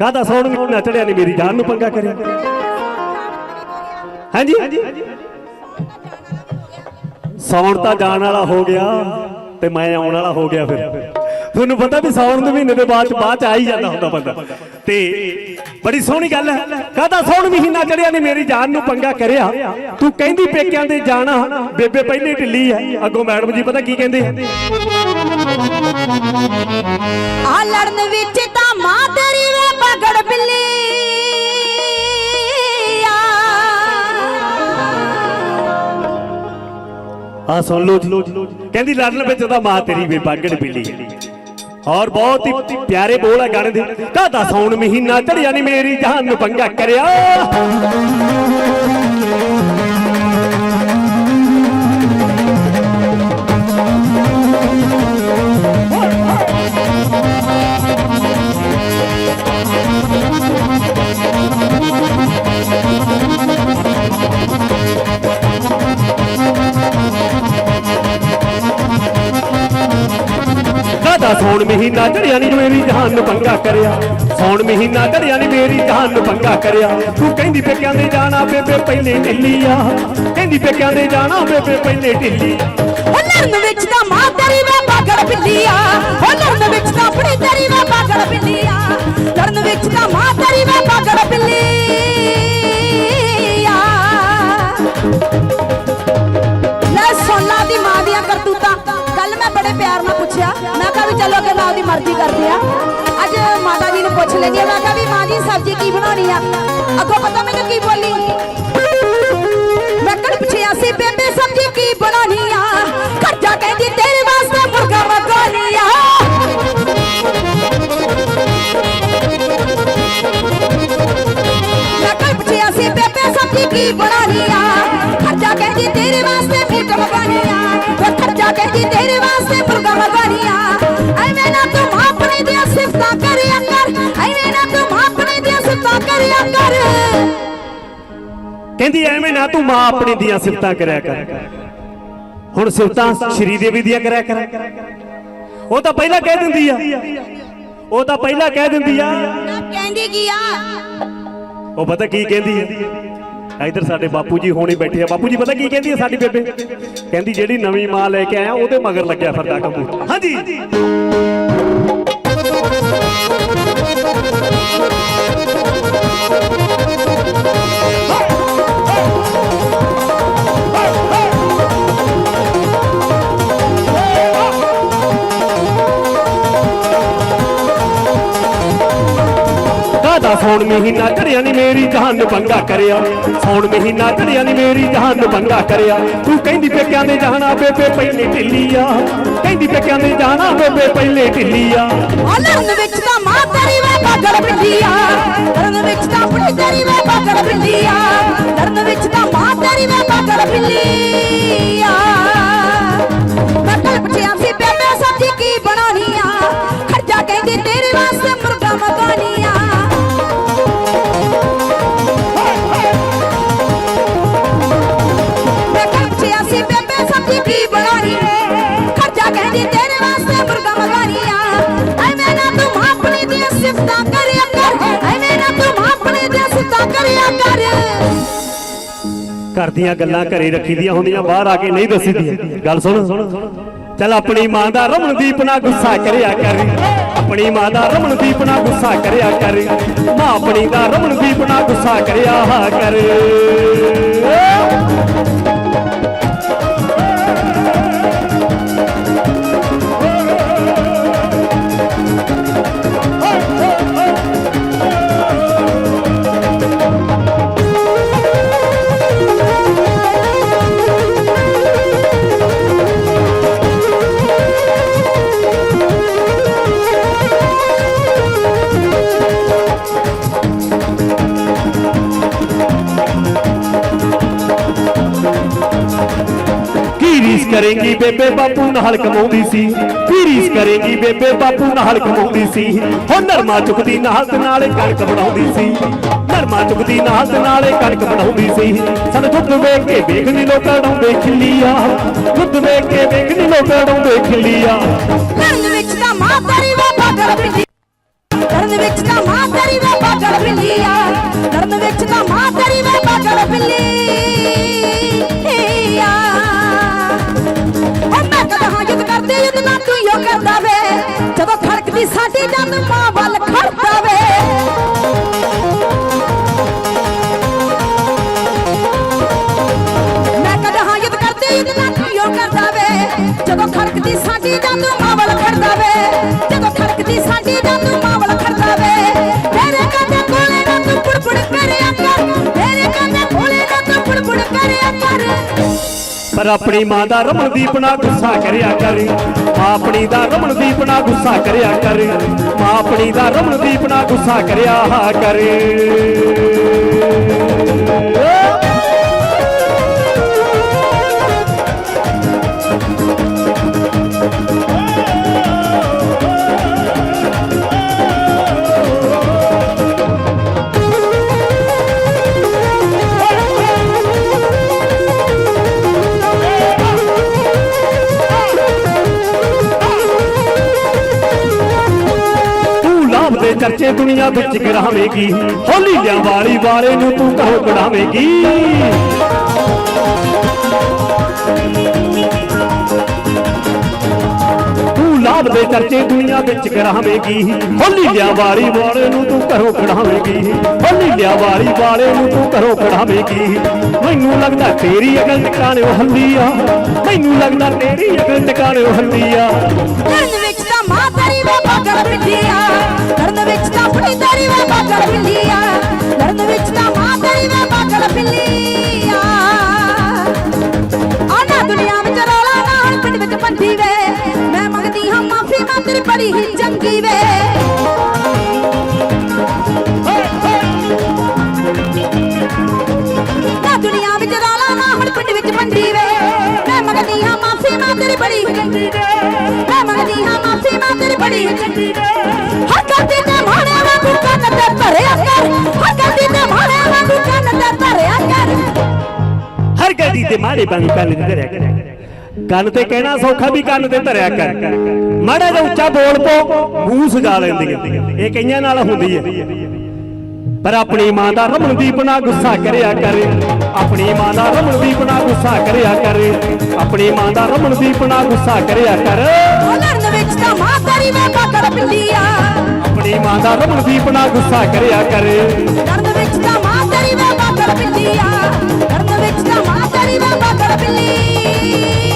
ਕਾਹਦਾ ਸੌਣ ਮਹੀਨਾ ਚੜਿਆ ਨਹੀਂ ਮੇਰੀ ਜਾਨ ਨੂੰ ਪੰਗਾ ਕਰਿਆ। ਹਾਂਜੀ? ਸੌਣ ਤਾਂ ਜਾਣ ਵਾਲਾ ਹੋ ਗਿਆ ਤੇ ਮੈਂ ਆਉਣ ਵਾਲਾ ਹੋ ਗਿਆ ਫਿਰ। ਤੁਹਾਨੂੰ ਪਤਾ ਵੀ ਸੌਣ ਦੇ ਮਹੀਨੇ ਦੇ ਬਾਅਦ ਬਾਅਦ ਆ ਹੀ ਜਾਂਦਾ ਹੁੰਦਾ ਬੰਦਾ। ਤੇ ਬੜੀ ਸੋਹਣੀ ਗੱਲ ਹੈ। ਕਾਹਦਾ ਸੌਣ ਮਹੀਨਾ ਚੜਿਆ ਨੇ ਮੇਰੀ ਜਾਨ ਨੂੰ ਪੰਗਾ ਕਰਿਆ। ਤੂੰ ਕਹਿੰਦੀ ਪੇਕਿਆਂ ਦੇ ਜਾਣਾ। ਬੇਬੇ ਪਹਿਲੇ ਢਿੱਲੀ ਹੈ। ਅੱਗੋਂ ਮੈਡਮ ਜੀ ਪਤਾ ਕੀ ਕਹਿੰਦੇ ਆ? ਲੜਨ ਵਿੱਚ ਤਾਂ ਮਾਂ ਤੇਰੀ ਵੇ ਆ ਸੁਣ ਲਓ ਕਹਿੰਦੀ, ਲੜਨ ਵਿੱਚ ਤਾਂ ਮਾਂ ਤੇਰੀ ਵੇ ਬਾਗੜ ਬਿੱਲੀ ਔਰ ਬਹੁਤ ਹੀ ਪਿਆਰੇ ਬੋਲ ਆ ਗਾਣੇ ਦੇ। ਕਾਹਦਾ ਸੌਣ ਮਹੀਨਾ ਚੜਿਆ ਨਹੀਂ ਮੇਰੀ ਜਾਨ ਨੂੰ ਪੰਗਾ ਕਰਿਆ। ਮਹੀਨਾ ਚੜਿਆ ਨਹੀਂ ਮੇਰੀ ਜਹਾਨ ਨੂੰ ਪੰਗਾ ਕਰਿਆ। ਸੌਣ ਮਹੀਨਾ ਚੜਿਆ ਨਹੀਂ ਮੇਰੀ ਜਾਨ ਨੂੰ ਪੰਗਾ ਕਰਿਆ। ਤੂੰ ਕਹਿੰਦੀ ਪੇਕਿਆਂ ਦੇ ਜਾਣਾ ਬੇਬੇ ਪਹਿਲੇ ਢਿੱਲੀ ਆ ਕਹਿੰਦੀ ਪੇਕਿਆਂ ਦੇ ਜਾਣਾ ਬੇਬੇ ਪਹਿਲੇ ਢਿੱਲੀ ਉਹ ਲੜਨ ਵਿੱਚ ਤਾਂ ਮਾਂ ਤੇਰੀ ਵੇ ਪਗੜ ਬਿੱਲੀ ਆ ਉਹ ਲੜਨ ਵਿੱਚ ਤਾਂ ਆਪਣੀ ਤੇਰੀ ਵੇ ਪਗੜ ਬਿੱਲੀ ਆ ਲੜਨ ਵਿੱਚ ਮਰਜ਼ੀ ਕਰਦੇ ਆ। ਅੱਜ ਮਾਤਾ ਜੀ ਨੂੰ ਪੁੱਛ ਲੈਂਦੀ ਆ, ਮੈਂ ਕਿਹਾ ਵੀ ਮਾਂ ਜੀ, ਸਬਜ਼ੀ ਕੀ ਬਣਾਉਣੀ ਆ? ਅੱਗੋਂ ਪਤਾ ਮੈਨੂੰ ਕੀ ਬੋਲੀ? ਮੈਂ ਕੱਲ ਪੁੱਛਿਆ ਸੀ, ਬੇਬੇ, ਸਬਜ਼ੀ ਕੀ ਬਣਾਉਣੀ ਆ? ਖਰਚਾ ਕਹਿੰਦੀ, ਤੇਰੇ ਵਾਸਤੇ ਮੁਰਗਾ ਮਗਾਉਣੀ ਆ। ਮੈਂ ਕੱਲ ਪੁੱਛਿਆ ਸੀ, ਬੇਬੇ, ਸਬਜ਼ੀ ਕੀ ਬਣਾਉਣੀ ਆ? ਖਰਚਾ ਕਹਿੰਦੀ, ਤੇਰੇ ਵਾਸਤੇ ਮੀਟ ਮਗਾਉਣੀ ਆ। ਉਹ ਖਰਚਾ ਕਹਿੰਦੀ, ਤੇਰੇ ਵਾਸਤੇ ਕਹਿੰਦੀ ਐਵੇਂ ਨਾ ਤੂੰ ਮਾਂ ਆਪਣੀ ਦੀਆਂ ਸਿਫਤਾਂ ਕਰਿਆ ਕਰ। ਹੁਣ ਸਿਫਤਾਂ ਸ਼੍ਰੀ ਦੇਵੀ ਦੀਆਂ ਕਰਿਆ ਕਰ। ਉਹ ਤਾਂ ਪਹਿਲਾਂ ਕਹਿ ਦਿੰਦੀ ਆ। ਉਹ ਤਾਂ ਪਹਿਲਾਂ ਕਹਿ ਦਿੰਦੀ ਆ। ਕਹਿੰਦੀ ਕੀ ਆ? ਉਹ ਪਤਾ ਕੀ ਕਹਿੰਦੀ ਆ? ਇਧਰ ਸਾਡੇ ਬਾਪੂ ਜੀ ਹੋਣੀ ਬੈਠੇ ਆ। ਬਾਪੂ ਜੀ ਪਤਾ ਕੀ ਕਹਿੰਦੀ ਆ ਸਾਡੀ ਬੇਬੇ? ਕਹਿੰਦੀ ਜਿਹੜੀ ਨਵੀਂ ਮਾਂ ਲੈ ਕੇ ਆਇਆ ਉਹਦੇ ਮਗਰ ਲੱਗਿਆ ਫਿਰਦਾ ਕੰਮੂ ਹਾਂਜੀ। ਸੌਣ ਮਹੀਨਾ ਚੜਿਆ ਨਹੀਂ ਮੇਰੀ ਜਹਾਨ ਨੂੰ ਪੰਗਾ ਕਰਿਆ। ਸੌਣ ਮਹੀਨਾ ਚੜਿਆ ਨਹੀਂ ਮੇਰੀ ਜਾਨ ਨੂੰ ਪੰਗਾ ਕਰਿਆ। ਤੂੰ ਕਹਿੰਦੀ ਪੇਕਿਆਂ ਦੇ ਜਾਣਾ ਬੇਬੇ ਪਹਿਲੇ ਢਿੱਲੀ ਆ ਕਹਿੰਦੀ ਪੇਕਿਆਂ ਦੇ ਜਾਣਾ ਬੇਬੇ ਪਹਿਲੇ ਢਿੱਲੀ ਆ ਉਹ ਵਿੱਚ ਤਾਂ ਮਾਂ ਤੇਰੀ ਵੇ ਪਗੜ ਬਿੱਲੀ ਆ ਲੜਨ ਵਿੱਚ ਤਾਂ ਆਪਣੀ ਤੇਰੀ ਵੇ ਪਗੜ ਬਿੱਲੀ ਆ ਲੜਨ ਵਿੱਚ ਤਾਂ ਮਾਂ ਤੇਰੀ ਵੇ ਪਗੜ ਬਿੱਲੀ ਆ ਮੈਂ ਕੱਲ ਸੀ ਬੇਬੇ ਸਬਜ਼ੀ ਕੀ ਬਣਾਉਣੀ ਆ ਖਰਚਾ ਕਹਿੰਦੀ ਤੇਰੇ ਵਾਸਤੇ ਮੁਰਗਾ ਮਗਾਉਣੀ ਘਰ ਦੀਆਂ ਗੱਲਾਂ ਘਰੇ ਰੱਖੀ ਦੀਆਂ ਹੁੰਦੀਆਂ, ਬਾਹਰ ਆ ਕੇ ਨਹੀਂ ਦੱਸੀ ਦੱਸੀਦੀਆਂ। ਗੱਲ ਸੁਣ। ਚੱਲ ਆਪਣੀ ਮਾਂ ਦਾ ਰਮਨਦੀਪ ਨਾਲ ਗੁੱਸਾ ਕਰਿਆ ਕਰ। ਆਪਣੀ ਮਾਂ ਦਾ ਰਮਨਦੀਪ ਨਾਲ ਗੁੱਸਾ ਕਰਿਆ ਕਰ। ਮਾਂ ਆਪਣੀ ਦਾ ਰਮਨਦੀਪ ਨਾਲ ਗੁੱਸਾ ਕਰਿਆ ਕਰ। ਕੀ ਕਰੇਂਗੀ ਬੇਬੇ ਬਾਪੂ ਨਾਲ ਕਮਾਉਂਦੀ ਸੀ। ਕੀ ਰੀਸ ਬੇਬੇ ਬਾਪੂ ਨਾਲ ਕਮਾਉਂਦੀ ਸੀ। ਹੋ ਨਰਮਾ ਚੁਕਦੀ ਨਾਲ ਤੇ ਨਾਲੇ ਕਣਕ ਬਣਾਉਂਦੀ ਸੀ। ਨਰਮਾ ਚੁਕਦੀ ਨਾਲ ਤੇ ਨਾਲੇ ਕਣਕ ਬਣਾਉਂਦੀ ਸੀ। ਸਨ ਦੁੱਧ ਵੇਖ ਕੇ ਵੇਖਣੀ ਲੋਕਾਂ ਡਾਉਂਦੇ ਖਿੱਲੀਆ। ਦੁੱਧ ਵੇਖ ਕੇ ਵੇਖਣੀ ਲੋਕਾਂ ਡਾਉਂਦੇ ਖਿੱਲੀਆ। ਲੜਨ ਵਿੱਚ ਤਾਂ ਮਾਂ ਤੇਰੀ ਵੇ ਪਗੜ ਬਿੱਲੀ ਲੜਨ ਵਿੱਚ ਤਾਂ ਮਾਂ ਤੇਰੀ ਵੇ ਸਾਡੀ ਜੰਦ ਮਾਂ ਵੱਲ ਖੜਦਾ ਵੇ। ਜਦੋਂ ਖੜਕਦੀ ਸਾਡੀ ਜੰਦ ਮਾਂ ਵੱਲ ਖੜਦਾ ਵੇ। ਤੇਰੇ ਕੰਦੇ ਕੋਲੇ ਨਾ ਤੂੰ ਪੁੜਪੁੜ ਕਰਿਆ ਕਰ ਤੇਰੇ ਕੰਦੇ ਕੋਲੇ ਨਾ ਤੂੰ ਪੁੜਪੁੜ ਕਰਿਆ ਕਰ ਪਰ ਆਪਣੀ ਮਾਂ ਦਾ ਰਮਨਦੀਪ ਨਾਲ ਗੁੱਸਾ ਕਰਿਆ ਕਰ। ਮਾਂ ਆਪਣੀ ਦਾ ਰਮਨਦੀਪ ਨਾਲ ਗੁੱਸਾ ਕਰਿਆ ਕਰ। ਮਾਂ ਆਪਣੀ ਦਾ ਰਮਨਦੀਪ ਨਾਲ ਗੁੱਸਾ ਕਰਿਆ ਕਰ। ਦੇ ਚਰਚੇ ਦੁਨੀਆ ਵਿੱਚ ਕਰਾਵੇਂਗੀ ਹੋਲੀ ਲਿਆ ਵਾਲੀ ਵਾਲੇ ਨੂੰ ਤੂੰ ਘਰੋਂ ਕਢਾਵੇਂਗੀ। ਤੂੰ ਲਾਭ ਦੇ ਚਰਚੇ ਦੁਨੀਆ ਵਿੱਚ ਕਰਾਵੇਂਗੀ ਹੋਲੀ ਲਿਆ ਵਾਲੀ ਵਾਲੇ ਨੂੰ ਤੂੰ ਘਰੋਂ ਕਢਾਵੇਂਗੀ। ਹੋਲੀ ਲਿਆ ਵਾਲੀ ਵਾਲੇ ਨੂੰ ਤੂੰ ਘਰੋਂ ਕਢਾਵੇਂਗੀ। ਮੈਨੂੰ ਲੱਗਦਾ ਤੇਰੀ ਅਕਲ ਟਿਕਾਣੇ ਉਹ ਹੰਦੀ ਆ ਮੈਨੂੰ ਲੱਗਦਾ ਤੇਰੀ ਅਕਲ ਟਿਕਾਣੇ ਉਹ ਹੰਦੀ ਆ ਕਰਨ ਵਿੱਚ ਤਾਂ ਮਾਂ ਤੇਰੀ ਵੇ ਪਾਗਲ ਬਿੱਲੀਆ ਕਰਨ ਹੱਕਾਂ ਦੀ ਤੇ ਮਾਣੇ ਵਾਂਗੂ ਕੰਨ ਤੇ ਭਰਿਆ ਕਰ ਹੱਕਾਂ ਦੀ ਤੇ ਮਾਣੇ ਵਾਂਗੂ ਕੰਨ ਤੇ ਭਰਿਆ ਕਰ। ਹਰ ਗੱਡੀ ਤੇ ਮਾਰੇ ਬੰਦ ਕੰਨ ਤੇ ਧਰਿਆ ਕਰ ਕੰਨ ਤੇ ਕਹਿਣਾ ਸੌਖਾ ਵੀ ਕੰਨ ਤੇ ਧਰਿਆ ਕਰ। ਮਾੜਾ ਜਿਹਾ ਉੱਚਾ ਬੋਲ ਪੋ ਮੂੰਹ ਸਜਾ ਲੈਂਦੀਆਂ। ਇਹ ਕਈਆਂ ਨਾਲ ਹੁੰਦੀ ਹੈ ਪਰ ਆਪਣੀ ਮਾਂ ਦਾ ਰਮਨਦੀਪ ਨਾਲ ਗੁੱਸਾ ਕਰਿਆ ਕਰ। ਆਪਣੀ ਮਾਂ ਦਾ ਰਮਨਦੀਪ ਨਾਲ ਗੁੱਸਾ ਕਰਿਆ ਕਰ। ਆਪਣੀ ਮਾਂ ਦਾ ਰਮਨਦੀਪ ਨਾਲ ਗੁੱਸਾ ਕਰਿਆ ਕਰ। ਤਾਂ ਮਾਂ ਤੇਰੀ ਵੇ ਪਾਗਲ ਬਿੱਲੀਆ। ਆਪਣੀ ਮਾਂ ਦਾ ਰਮਨਦੀਪ ਨਾਲ ਗੁੱਸਾ ਕਰਿਆ ਕਰ। ਲੜਨ ਵਿੱਚ ਤਾਂ ਮਾਂ ਤੇਰੀ ਵੇ ਪਾਗਲ ਬਿੱਲੀਆ। ਲੜਨ ਵਿੱਚ ਤਾਂ ਮਾਂ ਤੇਰੀ ਵੇ ਪਾਗਲ ਬਿੱਲੀ।